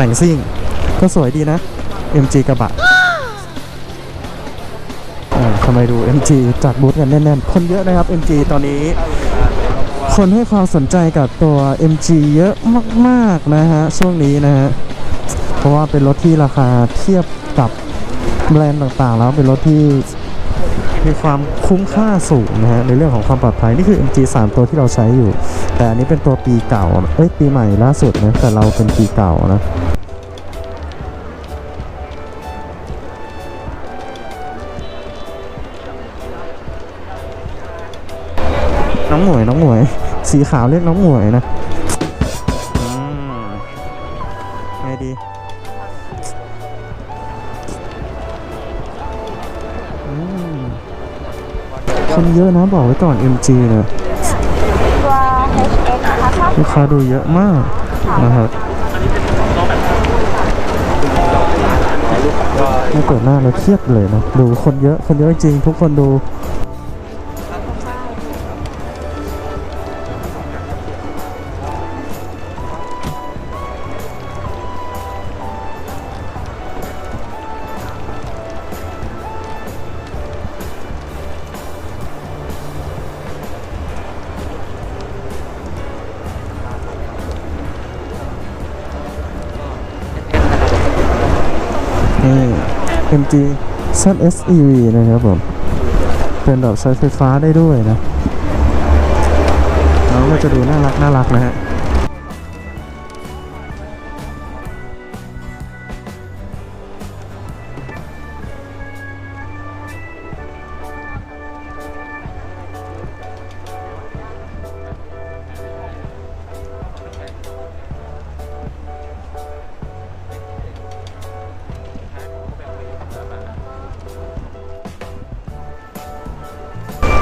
แต่งซิ่ง ก็สวยดีนะ MG กระบะทำไมดู MG จัดบูธกันแน่นๆ คนเยอะนะครับ MG ตอนนี้ คนให้ความสนใจกับตัว MG เยอะมากๆนะฮะ ช่วงนี้นะฮะ เพราะว่าเป็นรถที่ราคาเทียบกับแบรนด์ต่างๆ แล้วเป็นรถที่ มีความคุ้มค่าสูงนะฮะในเรื่องของความปลอดภัยนี่คือ MG 3 ตัวที่เราใช้อยู่ แต่อันนี้เป็นตัวปีเก่าเอ้ยปีใหม่ล่าสุดนะแต่เราเป็นปีเก่านะน้องหมวยน้องหมวย สีขาวเรียกน้องหมวยนะอืมไงดี คนเยอะนะบอกไว้ก่อน MG เนี่ยตัว HX นะคะชอบลูกค้าดูเยอะมากนะครับไม่เปิดหน้าแล้วเครียดเลยนะดูคนเยอะคนเยอะจริง ทุกคนดู นี่ MG ZSEV นะครับผมเป็นแบบใช้ไฟฟ้าได้ด้วยนะน้องก็จะดูน่ารักน่ารักนะฮะ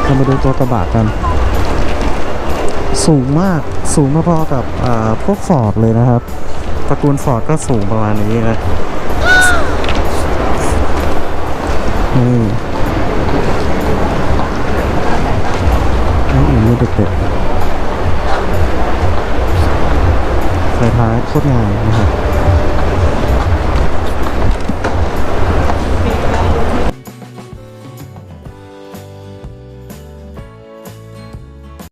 เรามาดูตัวกระบะกัน สูงมากสูงพอๆกับพวกฟอร์ดเลยนะครับตระกูลฟอร์ดก็สูงประมาณนี้นะนี่นี่มีเด็กๆไฟท้ายโคตรงามนะครับ